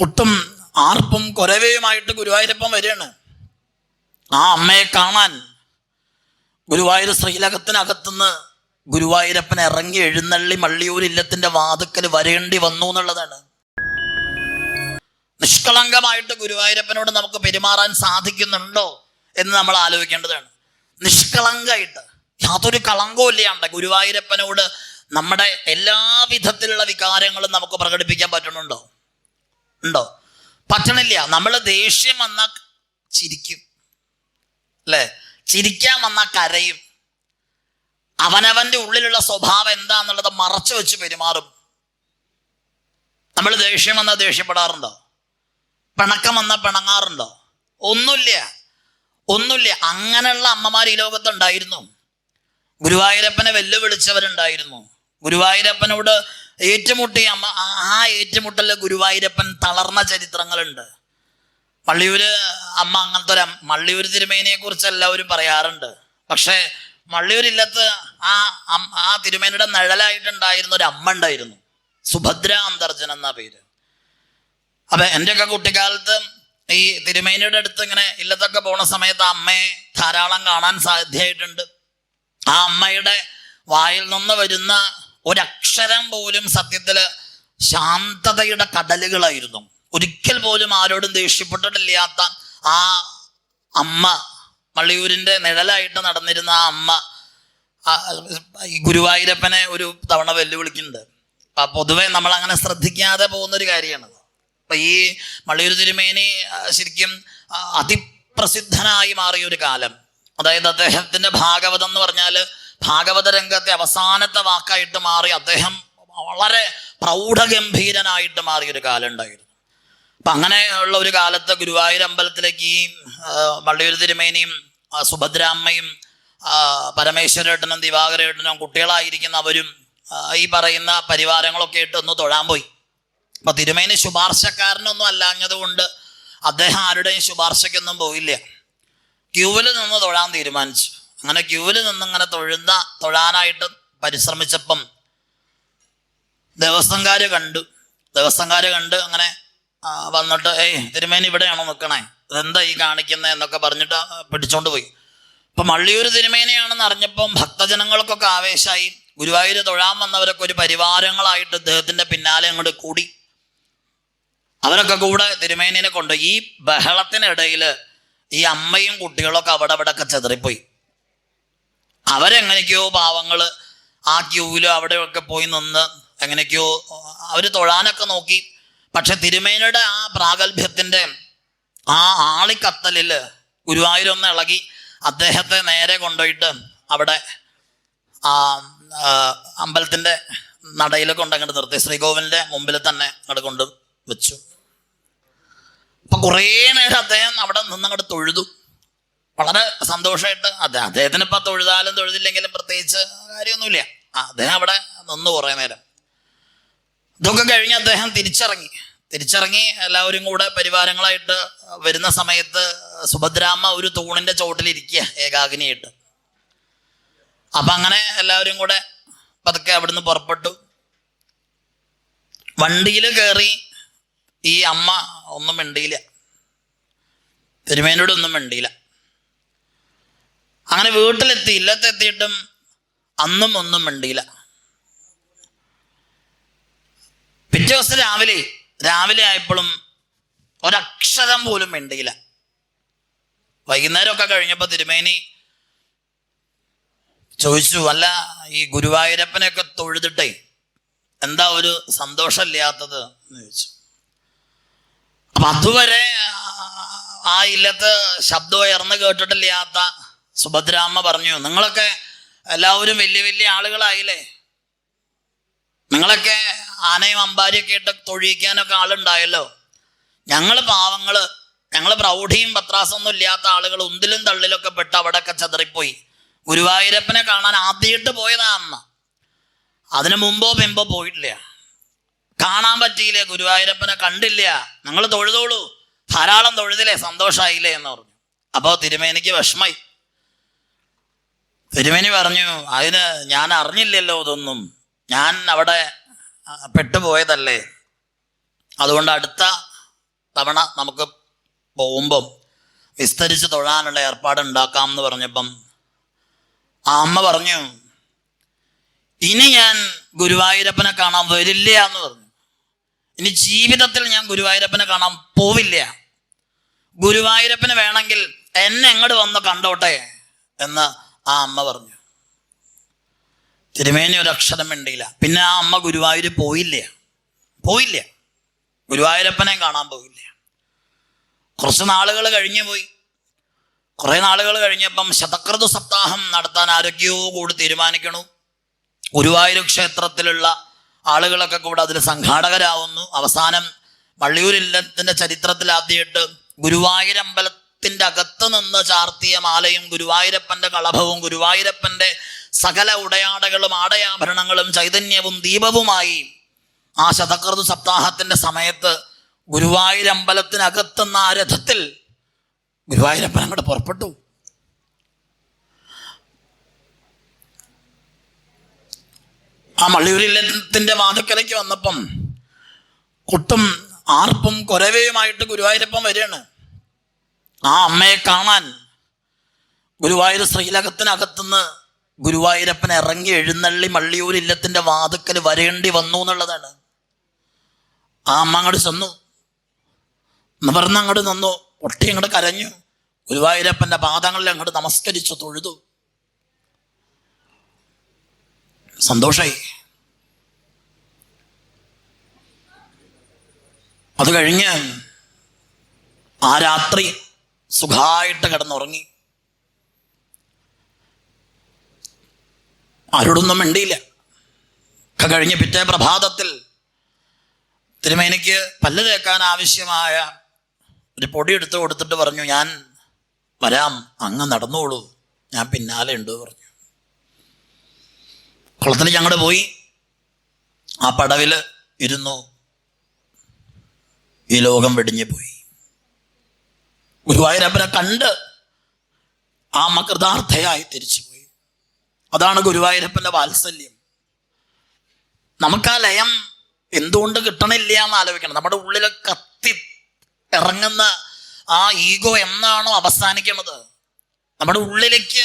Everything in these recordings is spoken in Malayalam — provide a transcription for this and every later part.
കൊട്ടും ആർപ്പും കൊരവയുമായിട്ട് ഗുരുവായൂരപ്പൻ വരികയാണ്. ആ അമ്മയെ കാണാൻ ഗുരുവായൂർ ശ്രീലകത്തിനകത്തുനിന്ന് ഗുരുവായൂരപ്പൻ ഇറങ്ങി എഴുന്നള്ളി മള്ളിയൂർ ഇല്ലത്തിന്റെ വാതുക്കൽ വരേണ്ടി വന്നു എന്നുള്ളതാണ്. നിഷ്കളങ്കമായിട്ട് ഗുരുവായൂരപ്പനോട് നമുക്ക് പെരുമാറാൻ സാധിക്കുന്നുണ്ടോ എന്ന് നമ്മൾ ആലോചിക്കേണ്ടതാണ്. നിഷ്കളങ്കമായിട്ട് യാതൊരു കളങ്കവും ഇല്ലാണ്ട് ഗുരുവായൂരപ്പനോട് നമ്മുടെ എല്ലാ വിധത്തിലുള്ള വികാരങ്ങളും നമുക്ക് പ്രകടിപ്പിക്കാൻ പറ്റുന്നുണ്ടോ? ഉണ്ടോ? പറ്റണില്ല. നമ്മൾ ദേഷ്യം വന്നാൽ ചിരിക്കും. അല്ലേ? ചിരിക്കാൻ വന്നാൽ കരയും. അവനവന്റെ ഉള്ളിലുള്ള സ്വഭാവം എന്താന്നുള്ളത് മറച്ചു വെച്ച് പെരുമാറും. നമ്മൾ ദേഷ്യം വന്നാൽ ദേഷ്യപ്പെടാറുണ്ടോ? പിണക്കം വന്നാൽ പിണങ്ങാറുണ്ടോ? ഒന്നുമില്ല. ഒന്നുമില്ല. അങ്ങനെയുള്ള അമ്മമാർ ഈ ലോകത്തുണ്ടായിരുന്നു. ഗുരുവായൂരപ്പനെ വെല്ലുവിളിച്ചവരുണ്ടായിരുന്നു. ഗുരുവായൂരപ്പനോട് ഏറ്റുമുട്ടിയ അമ്മ ആ- ഏറ്റുമുട്ടലിൽ ഗുരുവായൂരപ്പൻ തളർന്ന ചരിത്രങ്ങളുണ്ട്. മള്ളിയൂര് അമ്മ അങ്ങനത്തെ ഒരു മള്ളിയൂർ തിരുമേനിയെ കുറിച്ച് എല്ലാവരും പറയാറുണ്ട്. പക്ഷേ മള്ളിയൂരില്ലത്ത് ആ ആ തിരുമേനിയുടെ നിഴലായിട്ടുണ്ടായിരുന്ന ഒരു അമ്മ ഉണ്ടായിരുന്നു. സുഭദ്ര അന്തർജൻ എന്ന പേര്. അപ്പൊ എന്റെയൊക്കെ കുട്ടിക്കാലത്ത് ഈ തിരുമേനിയുടെ അടുത്ത് ഇങ്ങനെ ഇല്ലത്തൊക്കെ പോണ സമയത്ത് അമ്മയെ ധാരാളം കാണാൻ സാധ്യമായിട്ടുണ്ട് ആ അമ്മയുടെ വായിൽ നിന്ന് വരുന്ന ഒരക്ഷരം പോലും സത്യത്തിൽ ശാന്തതയുടെ കടലുകളായിരുന്നു. ഒരിക്കൽ പോലും ആരോടും ദേഷ്യപ്പെട്ടിട്ടില്ലാത്ത ആ അമ്മ മള്ളിയൂരിന്റെ നിഴലായിട്ട് നടന്നിരുന്ന ആ അമ്മ ഗുരുവായൂരപ്പനെ ഒരു തവണ വെല്ലുവിളിക്കുന്നുണ്ട്. അപ്പൊ പൊതുവെ നമ്മൾ അങ്ങനെ ശ്രദ്ധിക്കാതെ പോകുന്ന ഒരു കാര്യമാണ്. അപ്പൊ ഈ മള്ളിയൂർ തിരുമേനി ശരിക്കും അതിപ്രസിദ്ധനായി മാറിയ ഒരു കാലം. അതായത് അദ്ദേഹത്തിന്റെ ഭാഗവതം എന്ന് പറഞ്ഞാൽ ഭാഗവത രംഗത്തെ അവസാനത്തെ വാക്കായിട്ട് മാറി അദ്ദേഹം വളരെ പ്രൗഢഗംഭീരനായിട്ട് മാറിയ ഒരു കാലം ഉണ്ടായിരുന്നു അപ്പൊ അങ്ങനെയുള്ള ഒരു കാലത്ത് ഗുരുവായൂർ അമ്പലത്തിലേക്ക് ഈ വള്ളിയൂർ തിരുമേനിയും സുഭദ്രാമ്മയും പരമേശ്വരേട്ടനും ദിവാകരേട്ടനും കുട്ടികളായിരിക്കുന്ന അവരും ഈ പറയുന്ന പരിവാരങ്ങളൊക്കെ ഇട്ട് ഒന്ന് തൊഴാൻ പോയി. അപ്പൊ തിരുമേനി ശുപാർശക്കാരനൊന്നും അല്ലാഞ്ഞത് കൊണ്ട് അദ്ദേഹം ആരുടെയും ശുപാർശയ്ക്കൊന്നും പോയില്ല. ക്യൂവിൽ നിന്ന് തൊഴാൻ തീരുമാനിച്ചു. അങ്ങനെ ക്യൂവിൽ നിന്ന് ഇങ്ങനെ തൊഴുന്ന തൊഴാനായിട്ട് പരിശ്രമിച്ചപ്പം ദേവസ്വംകാര് കണ്ടു. ദേവസ്വംകാര് കണ്ട് അങ്ങനെ വന്നിട്ട് ഏയ് തിരുമേനി ഇവിടെയാണോ നിൽക്കണേ? ഇതെന്താ ഈ കാണിക്കുന്നത് എന്നൊക്കെ പറഞ്ഞിട്ട് പിടിച്ചോണ്ട് പോയി. ഇപ്പൊ മള്ളിയൂർ തിരുമേനിയാണെന്ന് അറിഞ്ഞപ്പം ഭക്തജനങ്ങൾക്കൊക്കെ ആവേശമായി ഗുരുവായൂർ തൊഴാൻ വന്നവരൊക്കെ ഒരു പരിവാരങ്ങളായിട്ട് ഇദ്ദേഹത്തിന്റെ പിന്നാലെ അങ്ങോട്ട് കൂടി. അവരൊക്കെ കൂടെ തിരുമേനിനെ കൊണ്ട് ഈ ബഹളത്തിനിടയിൽ ഈ അമ്മയും കുട്ടികളൊക്കെ അവിടെ അവിടെ ഒക്കെ ചെതറിപ്പോയി. അവരെങ്ങനെയൊക്കെയോ പാവങ്ങൾ ആ ക്യൂവിലും അവിടെയൊക്കെ പോയി നിന്ന് എങ്ങനെയൊക്കെയോ അവർ തൊഴാനൊക്കെ നോക്കി. പക്ഷെ തിരുമേനിയുടെ ആ പ്രാഗൽഭ്യത്തിന്റെ ആ ആളിക്കത്തലിൽ ഗുരുവായൂരൊന്ന് ഇളകി അദ്ദേഹത്തെ നേരെ കൊണ്ടുപോയിട്ട് അവിടെ ആ അമ്പലത്തിന്റെ നടയിൽ കൊണ്ട് അങ്ങോട്ട് നിർത്തി. ശ്രീകോവിലിന്റെ മുമ്പിൽ തന്നെ അങ്ങോട്ട് കൊണ്ട് വെച്ചു. അപ്പൊ കുറേ നേരം അദ്ദേഹം അവിടെ നിന്നങ്ങോട്ട് തൊഴുതു. വളരെ സന്തോഷമായിട്ട് അദ്ദേഹം അദ്ദേഹത്തിന് ഇപ്പൊ തൊഴുതാലും തൊഴുതില്ലെങ്കിലും പ്രത്യേകിച്ച് കാര്യമൊന്നുമില്ല. അദ്ദേഹം അവിടെ നിന്ന് കുറേ നേരം. ഇതൊക്കെ കഴിഞ്ഞ് അദ്ദേഹം തിരിച്ചിറങ്ങി. തിരിച്ചിറങ്ങി എല്ലാവരും കൂടെ പരിവാരങ്ങളായിട്ട് വരുന്ന സമയത്ത് സുഭദ്രാമ്മ ഒരു തൂണിന്റെ ചോട്ടിലിരിക്കുക ഏകാഗ്നിയായിട്ട്. അപ്പൊ അങ്ങനെ എല്ലാവരും കൂടെ പതുക്കെ അവിടുന്ന് പുറപ്പെട്ടു. വണ്ടിയിൽ കയറി ഈ അമ്മ ഒന്നും മിണ്ടിയില്ല. തിരുമേനോട് ഒന്നും മിണ്ടിയില്ല. അങ്ങനെ വീട്ടിലെത്തി ഇല്ലത്തെത്തിയിട്ടും അന്നും ഒന്നും മിണ്ടിയില്ല. പിറ്റേ ദിവസം രാവിലെ രാവിലെ ആയപ്പോഴും ഒരക്ഷരം പോലും മിണ്ടിയില്ല. വൈകുന്നേരമൊക്കെ കഴിഞ്ഞപ്പോൾ തിരുമേനി ചോദിച്ചു അല്ല ഈ ഗുരുവായൂരപ്പനെയൊക്കെ തൊഴുതിട്ടേ എന്താ ഒരു സന്തോഷമില്ലാത്തത്? എന്ന് ചോദിച്ചു. അപ്പൊ അതുവരെ ആ- ഇല്ലത്ത് ശബ്ദം ഉയർന്നു കേട്ടിട്ടില്ലാത്ത സുഭദ്രാമ്മ പറഞ്ഞു നിങ്ങളൊക്കെ എല്ലാവരും വലിയ വലിയ ആളുകളായില്ലേ? നിങ്ങളൊക്കെ ആനയും അമ്പാരിയൊക്കെ ഇട്ട് തൊഴിയിക്കാനൊക്കെ ആളുണ്ടായല്ലോ? ഞങ്ങൾ പാവങ്ങൾ ഞങ്ങൾ പ്രൗഢിയും പത്രാസൊന്നും ഇല്ലാത്ത ആളുകൾ ഉന്തിലും തള്ളിലൊക്കെ പെട്ട് അവിടെയൊക്കെ ചെതറിപ്പോയി. ഗുരുവായൂരപ്പനെ കാണാൻ ആദ്യമായിട്ട് പോയതാ അമ്മ. അതിനു മുമ്പോ പിമ്പോ പോയിട്ടില്ല. കാണാൻ പറ്റിയില്ല ഗുരുവായൂരപ്പനെ കണ്ടില്ല. നിങ്ങൾ തൊഴുതോളൂ. ധാരാളം തൊഴുതില്ലേ സന്തോഷമായില്ലേ എന്ന് പറഞ്ഞു. അപ്പോൾ തിരുമേനിക്ക് വിഷമായി. തിരുമേനി പറഞ്ഞു അതിന് ഞാൻ അറിഞ്ഞില്ലല്ലോ ഇതൊന്നും. ഞാൻ അവിടെ പെട്ടുപോയതല്ലേ. അതുകൊണ്ട് അടുത്ത തവണ നമുക്ക് പോകുമ്പം വിസ്തരിച്ച് തൊഴാനുള്ള ഏർപ്പാട് ഉണ്ടാക്കാം എന്ന് പറഞ്ഞപ്പം ആ അമ്മ പറഞ്ഞു ഇനി ഞാൻ ഗുരുവായൂരപ്പനെ കാണാൻ വരില്ല എന്ന് പറഞ്ഞു. ഇനി ജീവിതത്തിൽ ഞാൻ ഗുരുവായൂരപ്പനെ കാണാൻ പോവില്ല. ഗുരുവായൂരപ്പന് വേണമെങ്കിൽ എന്നെ എങ്ങോട്ട് വന്ന് കണ്ടോട്ടെ എന്ന് ആ അമ്മ പറഞ്ഞു. തിരുമേനി ഒരു അക്ഷരം വേണ്ടിയില്ല പിന്നെ ആ അമ്മ ഗുരുവായൂർ പോയില്ല? പോയില്ല? ഗുരുവായൂരപ്പനെ കാണാൻ പോയില്ല? കുറച്ച് നാളുകൾ കഴിഞ്ഞു പോയി. കുറേ നാളുകൾ കഴിഞ്ഞപ്പം ശതകൃത സപ്താഹം നടത്താൻ ആരൊക്കെയോ കൂടി തീരുമാനിക്കണു. ഗുരുവായൂർ ക്ഷേത്രത്തിലുള്ള ആളുകളൊക്കെ കൂടെ അതിൽ സംഘാടകരാവുന്നു. അവസാനം വള്ളിയൂരില്ലത്തിന്റെ ചരിത്രത്തിൽ ആദ്യമായിട്ട് ഗുരുവായൂരമ്പലത്തിന്റെ അകത്ത് നിന്ന് ചാർത്തിയ മാലയും ഗുരുവായൂരപ്പന്റെ കളഭവും ഗുരുവായൂരപ്പന്റെ സകല ഉടയാടകളും ആടയാഭരണങ്ങളും ചൈതന്യവും ദീപവുമായി ആ ശതകൃതു സപ്താഹത്തിന്റെ സമയത്ത് ഗുരുവായൂരമ്പലത്തിനകത്തുന്ന ആ രഥത്തിൽ ഗുരുവായൂരപ്പൻ അങ്ങോട്ട് പുറപ്പെട്ടു. ആ മള്ളിയൂരില്ലത്തിന്റെ വാതുക്കലേക്ക് വന്നപ്പം കുട്ടും ആർപ്പും കുരവയുമായിട്ട് ഗുരുവായൂരപ്പൻ വരികയാണ്. ആ അമ്മയെ കാണാൻ ഗുരുവായൂർ ശ്രീലകത്തിനകത്തുനിന്ന് ഗുരുവായൂരപ്പൻ ഇറങ്ങി എഴുന്നള്ളി മള്ളിയൂർ ഇല്ലത്തിന്റെ വാതുക്കൽ വരേണ്ടി വന്നു എന്നുള്ളതാണ്. ആ അമ്മ അങ്ങോട്ട് ചെന്നു. നിവർന്ന് അങ്ങോട്ട് നിന്നു. ഒട്ടി അങ്ങോട്ട് കരഞ്ഞു. ഗുരുവായൂരപ്പന്റെ പാദങ്ങളിൽ അങ്ങോട്ട് നമസ്കരിച്ചു തൊഴുതു. സന്തോഷായി. അത് കഴിഞ്ഞ് ആ രാത്രി സുഖമായിട്ട് കിടന്നുറങ്ങി. ആരോടൊന്നും മിണ്ടിയില്ല. ഒക്കെ കഴിഞ്ഞ് പിറ്റേ പ്രഭാതത്തിൽ തിരുമേനിക്ക് പല്ല് തേക്കാൻ ആവശ്യമായ ഒരു പൊടി എടുത്ത് കൊടുത്തിട്ട് പറഞ്ഞു ഞാൻ വരാം അങ്ങ് നടന്നോളൂ ഞാൻ പിന്നാലെ ഉണ്ട് പറഞ്ഞു. കുളത്തിൽ ഞങ്ങൾ പോയി. ആ പടവിൽ ഇരുന്നു. ഈ ലോകം വെടിഞ്ഞു പോയി. ഗുരുവായൂരപ്പനെ കണ്ട് ആ അമ്മ കൃതാർത്ഥയായി തിരിച്ചുപോയി. അതാണ് ഗുരുവായൂരപ്പന്റെ വാത്സല്യം. നമുക്ക് ആ ലയം എന്തുകൊണ്ട് കിട്ടണില്ല എന്ന് ആലോചിക്കണം. നമ്മുടെ ഉള്ളിൽ കത്തി ഇറങ്ങുന്ന ആ ഈഗോ എന്നാണോ അവസാനിക്കുന്നത്? നമ്മുടെ ഉള്ളിലേക്ക്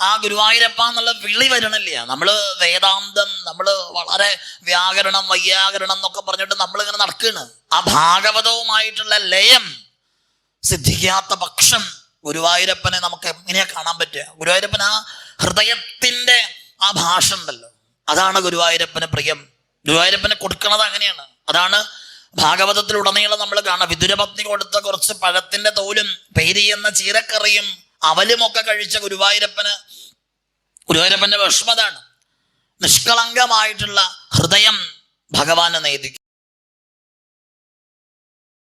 ആ ഗുരുവായൂരപ്പ എന്നുള്ള വിളി വരണില്ല. നമ്മൾ വേദാന്തം നമ്മൾ വളരെ വ്യാകരണം വൈയാകരണം എന്നൊക്കെ പറഞ്ഞിട്ട് നമ്മളിങ്ങനെ നടക്കുകയാണ്. ആ ഭാഗവതവുമായിട്ടുള്ള ലയം സിദ്ധിക്കാത്ത പക്ഷം ഗുരുവായൂരപ്പനെ നമുക്ക് എങ്ങനെയാ കാണാൻ പറ്റുക. ഗുരുവായൂരപ്പൻ ആ ഹൃദയത്തിന്റെ ആ ഭാഷ ഉണ്ടല്ലോ. അതാണ് ഗുരുവായൂരപ്പന് പ്രിയം. ഗുരുവായൂരപ്പന് കൊടുക്കണത് അങ്ങനെയാണ്. അതാണ് ഭാഗവതത്തിലുടനീളം നമ്മൾ കാണാം വിദുരപത്നി കൊടുത്ത കുറച്ച് പഴത്തിന്റെ തോലും പേരിയെന്ന ചീരക്കറിയും അവലും ഒക്കെ കഴിച്ച ഗുരുവായൂരപ്പന് ഗുരുവായൂരപ്പന്റെ വിഷമതാണ്. നിഷ്കളങ്കമായിട്ടുള്ള ഹൃദയം ഭഗവാന് നേദിക്കും